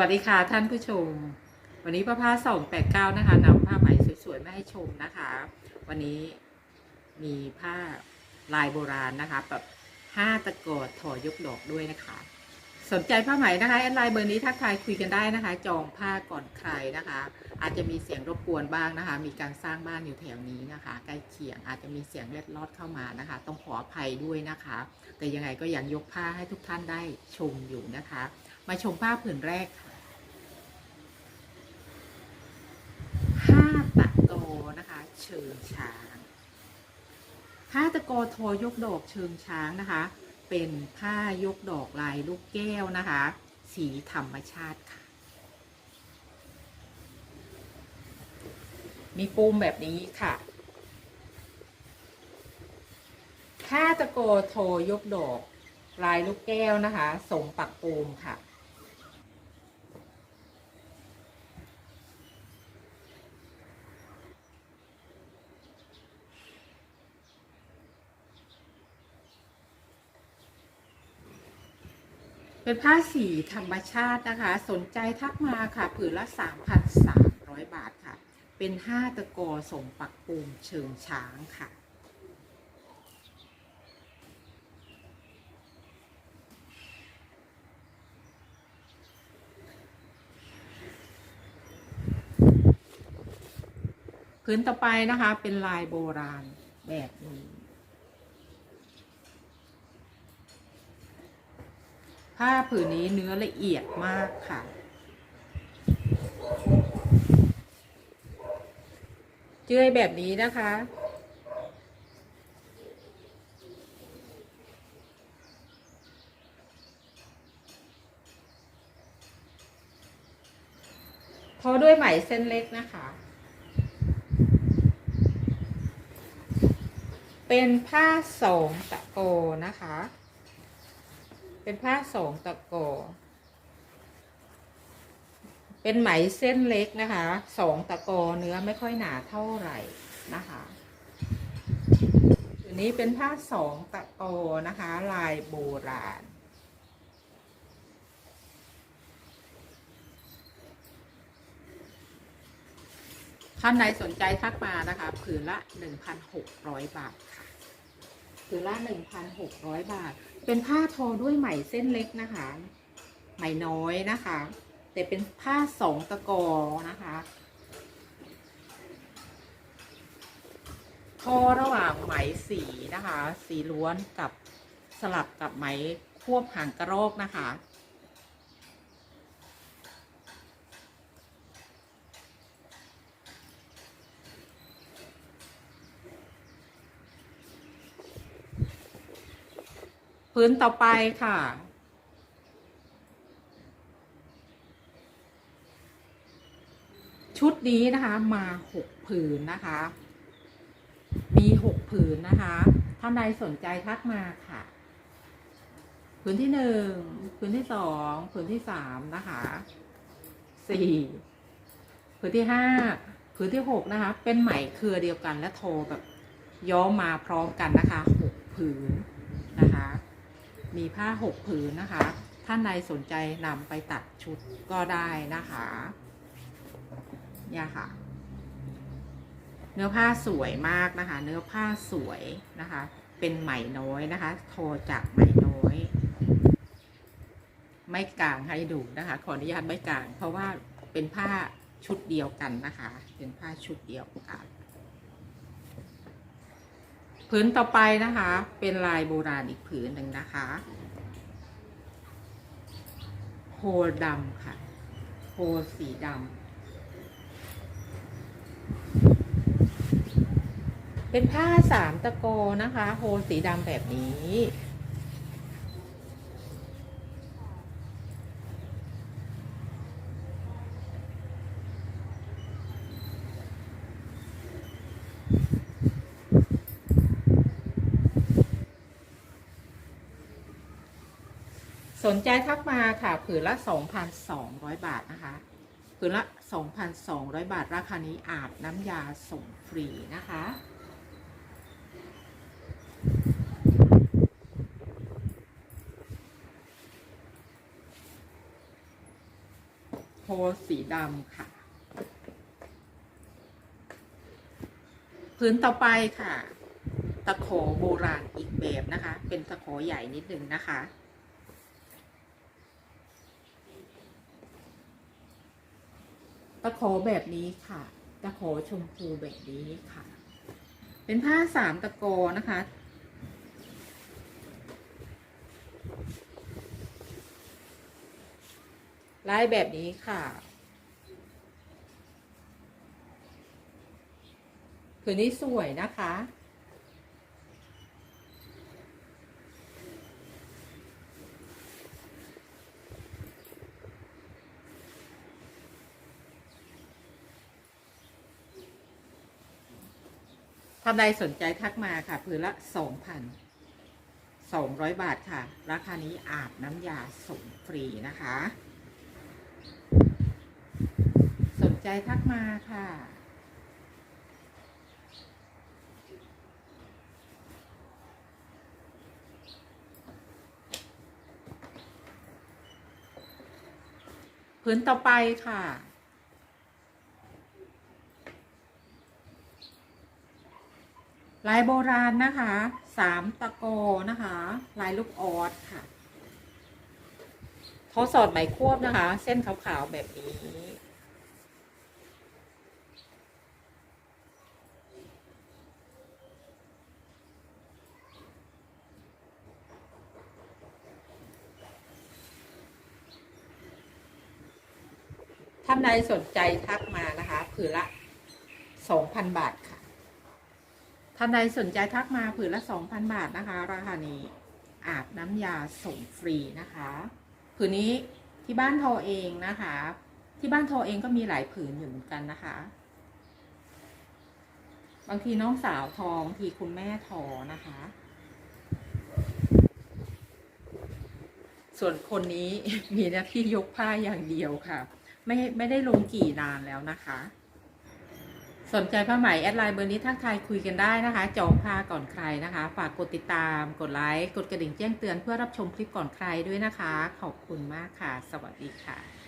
วัสดีค่ะท่านผู้ชม วันนี้ประภาสองแปดเก้านะคะนำผ้าไหมสวยๆมาให้ชมนะคะ วันนี้มีผ้าลายโบราณนะคะแบบห้าตะกอดถอยกดอกด้วยนะคะ สนใจผ้าไหมนะคะแอดไลน์เบอร์นี้ทักทายคุยกันได้นะคะ จองผ้าก่อนใครนะคะ อาจจะมีเสียงรบกวนบ้างนะคะ มีการสร้างบ้านอยู่แถวนี้นะคะ ใกล้เคียงอาจจะมีเสียงเล็ดลอดเข้ามานะคะ ต้องขออภัยด้วยนะคะ แต่ยังไงก็ยังยกผ้าให้ทุกท่านได้ชมอยู่นะคะ มาชมผ้าผืนแรกค่ะห้าตะโกนะคะเชิงช้างห้าตะโกโทยกดอกเชิงช้างนะคะ เป็นผ้ายกดอกลายลูกแก้วนะคะ สีธรรมชาติค่ะ มีปูมแบบนี้ค่ะผ้าตะโกโทยกดอกลายลูกแก้วนะคะ สมปักปูมค่ะ เป็นผ้าสีธรรมชาตินะคะ สนใจทักมาค่ะ ผืนละ 3,300 บาทค่ะ เป็นห้าตะกอสมปักปูมเชิงช้างค่ะ พื้นต่อไปนะคะเป็นลายโบราณแบบนี้ ผ้าผืนนี้เนื้อละเอียดมากค่ะ เจือยแบบนี้นะคะ พอด้วยไหมเส้นเล็กนะคะ เป็นผ้าสองตะโกนะคะ เป็นผ้าสองตะโกเป็นไหมเส้นเล็กนะคะสองตะโกเนื้อไม่ค่อยหนาเท่าไหร่นะคะอันนี้เป็นผ้าสองตะโกนะคะ ลายโบราณท่านใดสนใจทักมานะคะผืนละ 1,600 บาทค่ะผืนละ 1,600 บาท เป็นผ้าทอด้วยไหมเส้นเล็กนะคะ ไหมน้อยนะคะ แต่เป็นผ้าสองตะกอนะคะ ทอระหว่างไหมสีนะคะ สีล้วนกับสลับกับไหมควบหางกระรอกนะคะ พื้นต่อไปค่ะ ชุดนี้นะคะมาหกผืนนะคะ มีหกผืนนะคะท่านใดสนใจทักมาค่ะ ผืนที่หนึ่งผืนที่สองผืนที่สามนะคะสี่ผืนที่ห้าผืนที่หกนะคะ เป็นไหมเครือเดียวกันและโทรแบบย้อมมาพร้อมกันนะคะหกผืน มีผ้าหกผืนนะคะ ท่านใดสนใจนำไปตัดชุดก็ได้นะคะเนี่ยค่ะ เนื้อผ้าสวยมากนะคะ เนื้อผ้าสวยนะคะ เป็นไหมน้อยนะคะ โทรจากไหมน้อย ไม่กลางให้ดูนะคะ ขออนุญาตไม่กลาง เพราะว่าเป็นผ้าชุดเดียวกันนะคะ เป็นผ้าชุดเดียวกัน ผืนต่อไปนะคะ เป็นลายโบราณอีกผืนหนึ่งนะคะโฮลดำค่ะโฮลสีดำเป็นผ้าสามตะโกนะคะโฮลสีดำแบบนี้ สนใจทักมาค่ะ ผืนละ 2,200 บาทนะคะ ผืนละ 2,200 บาท ราคานี้อาบน้ำยาส่งฟรีนะคะสีดำค่ะ พื้นต่อไปค่ะ ตะขอโบราณอีกแบบนะคะ เป็นตะขอใหญ่นิดนึงนะคะ ตะขอแบบนี้ค่ะ ตะขอชมพูแบบนี้ค่ะ เป็นผ้าสามตะกอนะคะ ลายแบบนี้ค่ะผืนนี้สวยนะคะ ท่านใดสนใจทักมาค่ะผืนละสองพันสองร้อยบาทค่ะ ราคานี้อาบน้ำยาส่งฟรีนะคะ สนใจทักมาค่ะผืนต่อไปค่ะ ลายโบราณนะคะสามตะโกนะคะ ลายลูกออสค่ะเขาสอดไหมควบนะคะ เส้นขาวๆแบบนี้ ท่านใดสนใจทักมานะคะ ผืนละสองพันบาทค่ะ ท่านใดสนใจทักมาผืนละสองพันบาทนะคะ ราคานี้อาบน้ำยาส่งฟรีนะคะ ผืนนี้ที่บ้านทอเองนะคะ ที่บ้านทอเองก็มีหลายผืนอยู่เหมือนกันนะคะ บางทีน้องสาวทองทีคุณแม่ทอนะคะ ส่วนคนนี้มีหน้าที่ยกผ้าอย่างเดียวค่ะ ไม่ไม่ได้ลงกี่นานแล้วนะคะ สนใจผ้าไหมแอดไลน์เบอร์นี้ทักทายคุยกันได้นะคะ จองผ้าก่อนใครนะคะ ฝากกดติดตาม กดไลค์ กดกระดิ่งแจ้งเตือนเพื่อรับชมคลิปก่อนใครด้วยนะคะ ขอบคุณมากค่ะ สวัสดีค่ะ